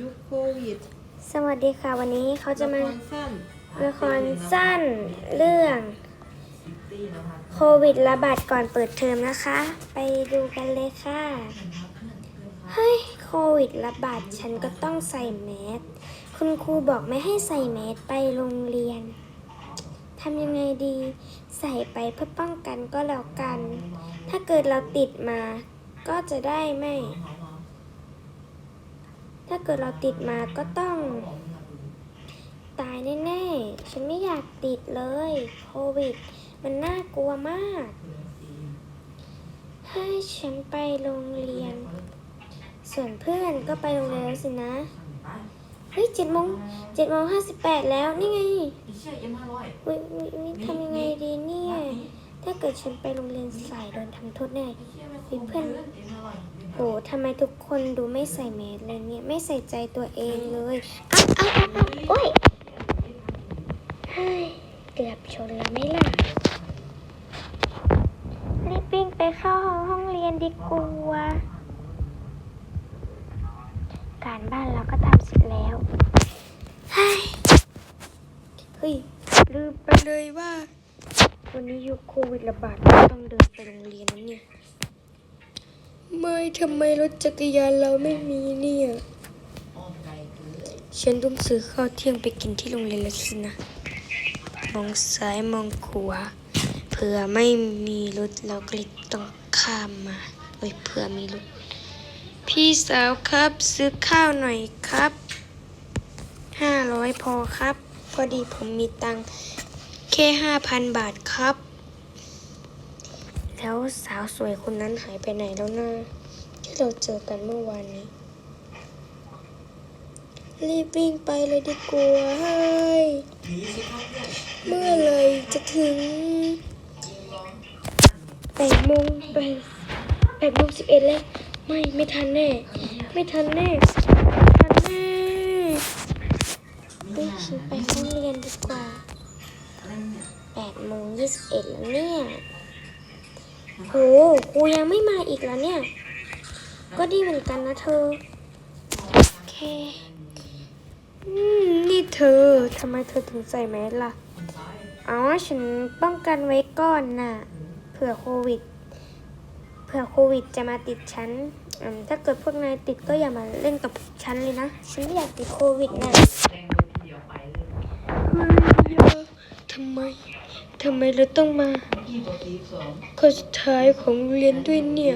ยุคโควิดสวัสดีค่ะวันนี้เขาจะมาละครสั้นละครสั้นเรื่องโควิดระบาดก่อนเปิดเทอมนะคะ ไปดูกันเลยค่ะ เฮ้ยโควิดระบาดฉันก็ต้องใส่แมสคุณครูบอกไม่ให้ใส่แมสไปโรงเรียนทำยังไงดี ใส่ไปเพื่อป้องกันก็แล้วกัน ถ้าเกิดเราติดมาก็จะได้ไม่ ถ้าเกิดเราติดมาก็ต้อง ตายแน่ๆ ฉันไม่อยากติดเลยโควิด มันน่ากลัวมาก ให้ฉันไปโรงเรียน ส่วนเพื่อนก็ไปโรงเรียนแล้วสินะ เฮ้ยเจ็ดโมงเจ็ดโมงห้าสิบแปดแล้วนี่ไงวิวิวทำยังไงดีเนี่ย ถ้าเกิดฉันไปโรงเรียนสายโดนทำโทษแน่เพื่อน โหทำไมทุกคนดูไม่ใส่แมสเลยเนี่ย ไม่ใส่ใจตัวเองเลยอ้าวอ้าวอ้าวโอ้ยเฮ้ย เกือบชนแล้วไหม่ล่ะ รีบวิ่งไปเข้าห้องเรียนดีกว่า การบ้านเราก็ทำเสร็จแล้วเฮ้ยเฮ้ย ลืมไปเลยว่า วันนี้ยุคโควิดระบาดเราต้องเดินไปโรงเรียนนะเนี่ย ไม่ทำไมรถจักรยานเราไม่มีเนี่ย ฉันต้องซื้อข้าวเที่ยงไปกินที่โรงเรียนแล้วสินะ มองซ้ายมองขวา เผื่อไม่มีรถเราก็เลยต้องข้ามมาเอ้ยเผื่อมีรถ พี่สาวครับซื้อข้าวหน่อยครับ ห้าร้อยพอครับ พอดีผมมีตังค์แค่ห้าพันบาทครับ แล้วสาวสวยคนนั้นหายไปไหนแล้วนะที่เราเจอกันเมื่อวานนี้ รีบวิ่งไปเลยดีกว่าเฮ้ยเมื่อไหรจะถึงแปดโมงไปแปดโมงสิบเอ็ดแล้ว ไม่ไม่ทันแน่ ไม่ทันแน่ไม่ทันแน่เฮ้ยฉันไปห้องเรียนดีกว่าแปดโมงยี่สิบเอ็ดแล้วเนี่ย โหครูยังไม่มาอีกแล้วเนี่ย ก็ดีเหมือนกันนะเธอ โอเค อืม นี่เธอทำไมเธอถึงใส่แมสล่ะ อ๋อ ฉันป้องกันไว้ก่อนน่ะ เผื่อโควิด เผื่อโควิดจะมาติดฉันอืมถ้าเกิดพวกนายติดก็อย่ามาเล่นกับฉันเลยนะ ฉันไม่อยากติดโควิดนะทำไม ทำไมเราต้องมา คนสุดท้ายของเรียนด้วยเนี่ย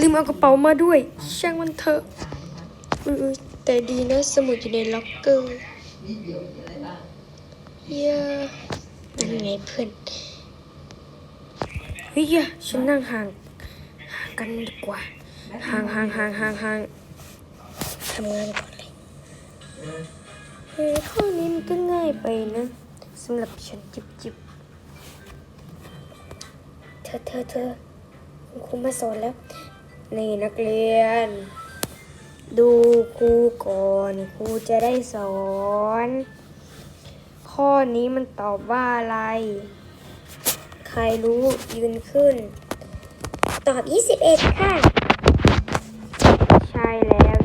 ลืมเอากระเป๋ามาด้วย ช่างมันเถอะแต่ดีนะสมุดอยู่ในล็อกเกอร์เย้นั่นไงเพื่อนเฮ้ยฉันนั่งห่างห่างกันดีกว่า ห่างห่างห่างห่างห่างทำงานก่อนเลยเฮ้ยข้อนี้มันก็ง่ายไปนะสำหรับฉันจิบจิบ เธอเธอเธอคุณครูมาสอนแล้ว นี่นักเรียน ดูครูก่อนครูจะได้สอน ข้อนี้มันตอบว่าอะไร ใครรู้ยืนขึ้น ตอบ 21 ค่ะ ใช่แล้ว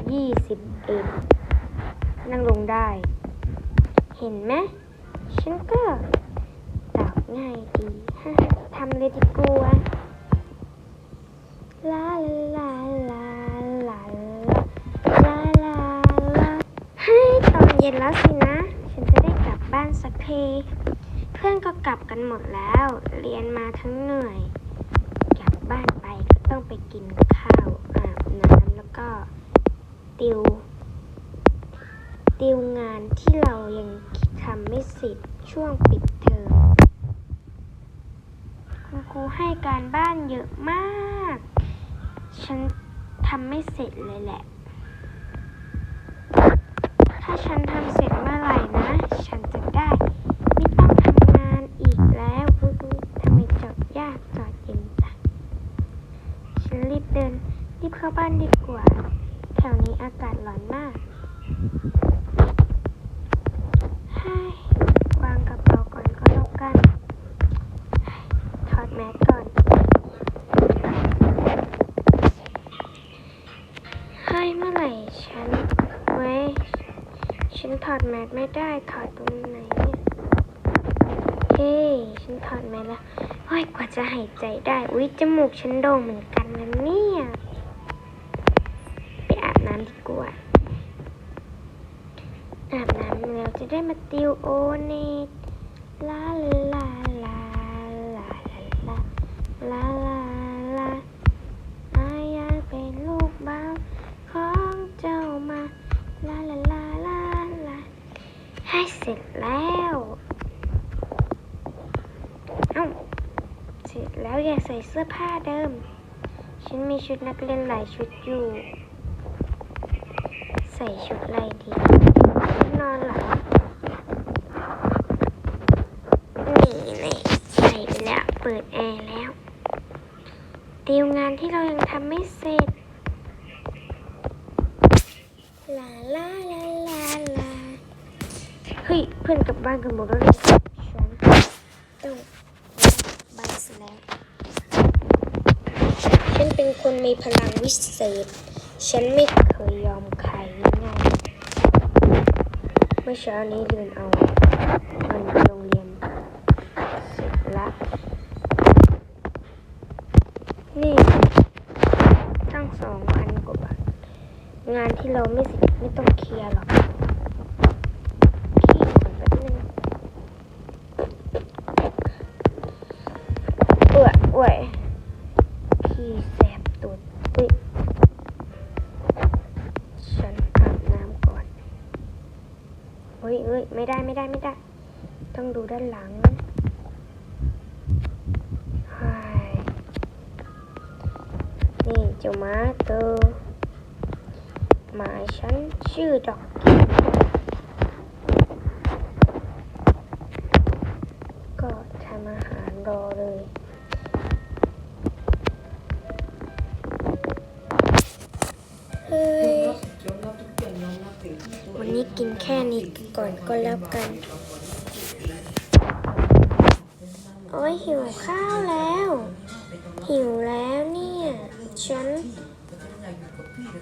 21 นั่งลงได้ เห็นไหมฉันก็ตอบง่ายดีทำเลยดีกว่าลาลาลาลาลาลาลาให้ตอนเย็นแล้วสินะ ฉันจะได้กลับบ้านสักทีเพื่อนก็กลับกันหมดแล้ว เรียนมาทั้งเหนื่อย กลับบ้านไปก็ต้องไปกินข้าวอาบน้ำแล้วก็ติว ติวงานที่เรายังทำไม่เสร็จช่วงปิดเทอม ครูให้การบ้านเยอะมาก ฉันทำไม่เสร็จเลยแหละ อดแมสไม่ได้ถอดตรงไหนเนี่ยเฮ้ยฉันถอดแมสแล้วโอ้ยกว่าจะหายใจได้ อุ๊ยจมูกฉันโด่งเหมือนกันนะเนี่ยไปอาบน้ำดีกว่าอาบน้ำแล้วจะได้มาติวโอเนตลาลาลาลาลาลาลาลาอายอยากเป็นลูกบ้าวของเจ้ามา ลาลาลาลาลา ให้เสร็จแล้วเอ้าเสร็จแล้วอย่าใส่เสื้อผ้าเดิม ฉันมีชุดนักเรียนหลายชุดอยู่ ใส่ชุดอะไรดีนอนเหรอนี่นี่ใส่ไปแล้วเปิดแอร์แล้วติวงานที่เรายังทำไม่เสร็จลาลาลา ฮ้ยเพื่อนกลับบ้านกันหมดแล้วเลยฉันต้องบ้านซะแล้วฉันเป็นคนมีพลังวิเศษ ฉันไม่เคยยอมใครง่ายๆเมื่อเช้านี้เรียนเอามันโรงเรียนเสร็จละนี่ตั้งสองพันกว่าบาทงานที่เราไม่เสร็จไม่ต้องเคลียร์หรอก พี่ขอแป๊บนึงเอ้ยเอ้ยพี่แสบตูดอุ้ย ฉันอาบน้ำก่อน เฮ้ยเฮ้ยไม่ได้ไม่ได้ไม่ได้ ต้องดูด้านหลังนี่เจ้าม้าเตอหมายฉันชื่อดอกกินก็ทำอาหารรอเลย กินแค่นี้ก่อนก็แล้วกัน โอ้ยหิวข้าวแล้ว หิวแล้วเนี่ย ฉัน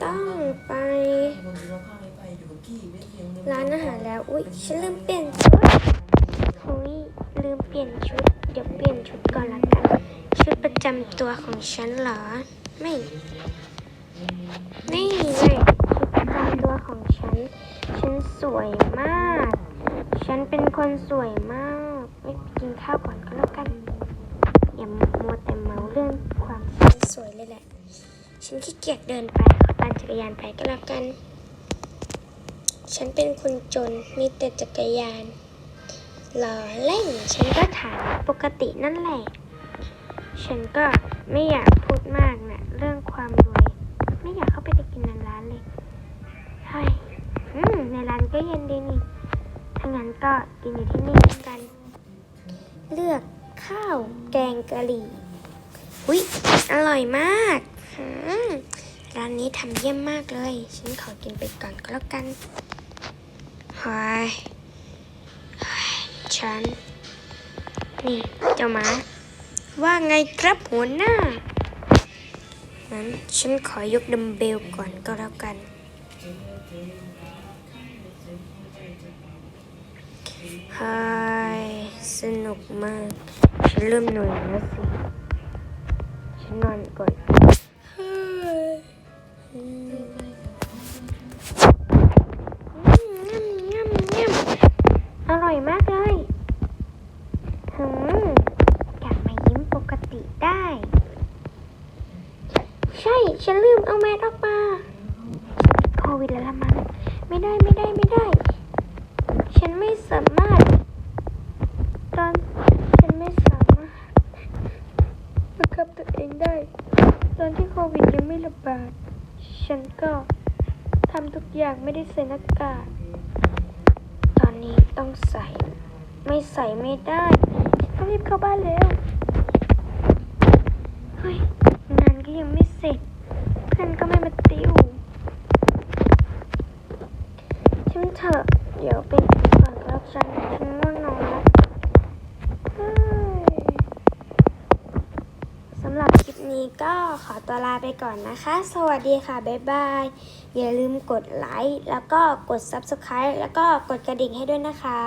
ต้องไป ร้านอาหารแล้ว อุ๊ยฉันลืมเปลี่ยนชุดอุ๊ยลืมเปลี่ยนชุด เดี๋ยวเปลี่ยนชุดก่อนละกัน ชุดประจำตัวของฉันเหรอ ไม่ นี่เลยชุดประจำตัวของ วยมาก ฉันเป็นคนสวยมากไม่ไปกินข้าวก่อนก็แล้วกันอย่ามัวแต่เมาเรื่องความสวยเลยแหละ ฉันขี้เกียจเดินไปขอปั่นจักรยานไปก็แล้วกัน ฉันเป็นคนจนมีแต่จักรยานหล่อเล่น ฉันก็ถามปกตินั่นแหละ ฉันก็ไม่อยากพูดมากนะเรื่องความรวย ไม่อยากเข้าไปในกินในร้านเลย ในร้านก็เย็นดีนี่ถ้างั้นก็กินอยู่ที่นี่กัน เลือกข้าวแกงกะหรี่อุ๊ยอร่อยมากร้านนี้ทำเยี่ยมมากเลย ฉันขอกินไปก่อนก็แล้วกันเฮ้ยเฮ้ยฉัน นี่ เจ้าหมา ว่าไงครับหัวหน้างั้นฉันขอยกดัมเบลก่อนก็แล้วกัน ฮายสนุกมาก ฉันเริ่มหนื่อยแล้วสิ ฉันนอนก่อนฮ้ยอืมง่ำง่ำง่ำอร่อยมากเลยหืมกลับมายิ้มปกติได้ ใช่ ฉันลืมเอาแมสออกมา โควิดแล้วละมั้งไม่ได้ไม่ได้ไม่ได้ ฉันไม่สามารถ ตอนฉันไม่สามารถบังคับตัวเอง ได้ ตอนที่โควิดยังไม่ระบาด ฉันก็ทำทุกอย่างไม่ได้ใส่หน้ากาก ตอนนี้ต้องใส่ ไม่ใส่ไม่ได้ต้องรีบเข้าบ้านแล้ว เฮ้ย งานก็ยังไม่เสร็จ เพื่อนก็ไม่มาติวช่างเถอะ เดี๋ยวไปก่อนแล้วกันฉันง่วงนอนแล้วเฮ้ยสำหรับคลิป นี้ก็ ขอตัวลาไปก่อนนะคะ สวัสดีค่ะ บ๊ายบาย อย่าลืมกดไลค์ แล้วก็กด Subscribe แล้วก็กดกระดิ่งให้ด้วยนะคะ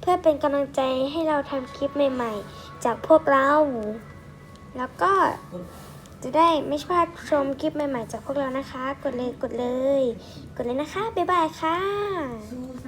เพื่อเป็นกำลังใจให้เราทำคลิปใหม่ๆ จากพวกเรา แล้วก็จะได้ไม่พลาดชมคลิปใหม่ๆ จากพวกเรานะคะ กดเลยกดเลย กดเลยนะคะ บ๊ายบายค่ะ